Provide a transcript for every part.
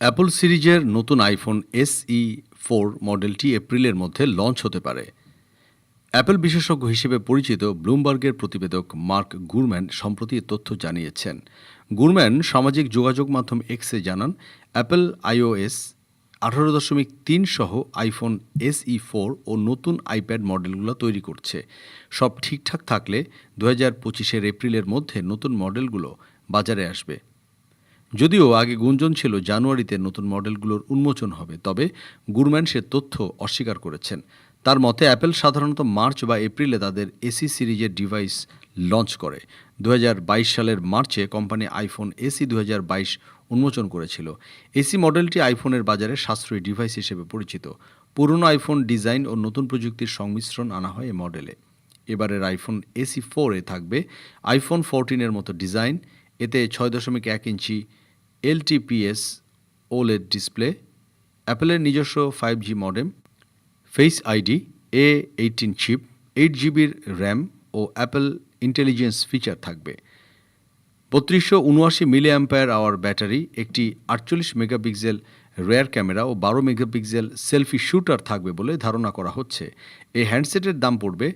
Apple সিরিজের নতুন iPhone SE four মডেলটি এপ্রিলের মধ্যে লঞ্চ হতে পারে। অ্যাপল বিশেষজ্ঞ হিসেবে পরিচিত ব্লুমবার্গের প্রতিবেদক মার্ক গুরম্যান সম্প্রতি তথ্য জানিয়েছেন। গুরম্যান সামাজিক যোগাযোগ মাধ্যম এক্সে জানান অ্যাপল আইওএস আঠারো দশমিক তিন সহ আইফোন এসই ফোর ও নতুন আইপ্যাড মডেলগুলো তৈরি করছে। সব ঠিকঠাক থাকলে দু হাজার পঁচিশের এপ্রিলের মধ্যে নতুন মডেলগুলো বাজারে আসবে। যদিও আগে গুঞ্জন ছিল জানুয়ারিতে নতুন মডেলগুলোর উন্মোচন হবে, তবে গুরম্যান সে তথ্য অস্বীকার করেছেন। তার মতে, অ্যাপেল সাধারণত মার্চ বা এপ্রিলে তাদের এসি সিরিজের ডিভাইস লঞ্চ করে। দু হাজার বাইশ সালের মার্চে কোম্পানি আইফোন এসি দু হাজার বাইশ উন্মোচন করেছিল। এসি মডেলটি আইফোনের বাজারে সাশ্রয়ী ডিভাইস হিসেবে পরিচিত। পুরনো আইফোন ডিজাইন ও নতুন প্রযুক্তির সংমিশ্রণ আনা হয় এ মডেলে। এবারের আইফোন এসি ফোরে থাকবে আইফোন ফোরটিনের মতো ডিজাইন এতে ছয় দশমিক এক ইঞ্চি এলটিপিএস ওলেড ডিসপ্লে, অ্যাপেলের নিজস্ব five G modem, face ID A eighteen chip, eight জিবির র্যাম ও অ্যাপেল ইন্টেলিজেন্স ফিচার থাকবে। বত্রিশশো উনআশি মিলি অ্যাম্পায়ার আওয়ার ব্যাটারি, একটি আটচল্লিশ মেগাপিক্সেল রেয়ার ক্যামেরা ও বারো মেগাপিক্সেল সেলফি শুটার থাকবে বলে ধারণা করা হচ্ছে। এই হ্যান্ডসেটের দাম পড়বে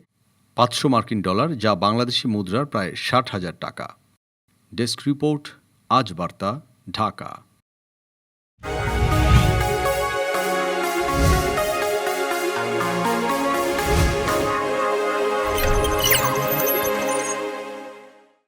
পাঁচশো মার্কিন ডলার, যা বাংলাদেশি মুদ্রার প্রায় ষাট হাজার টাকা। डेस्क रिपोर्ट आज वार्ता ढाका।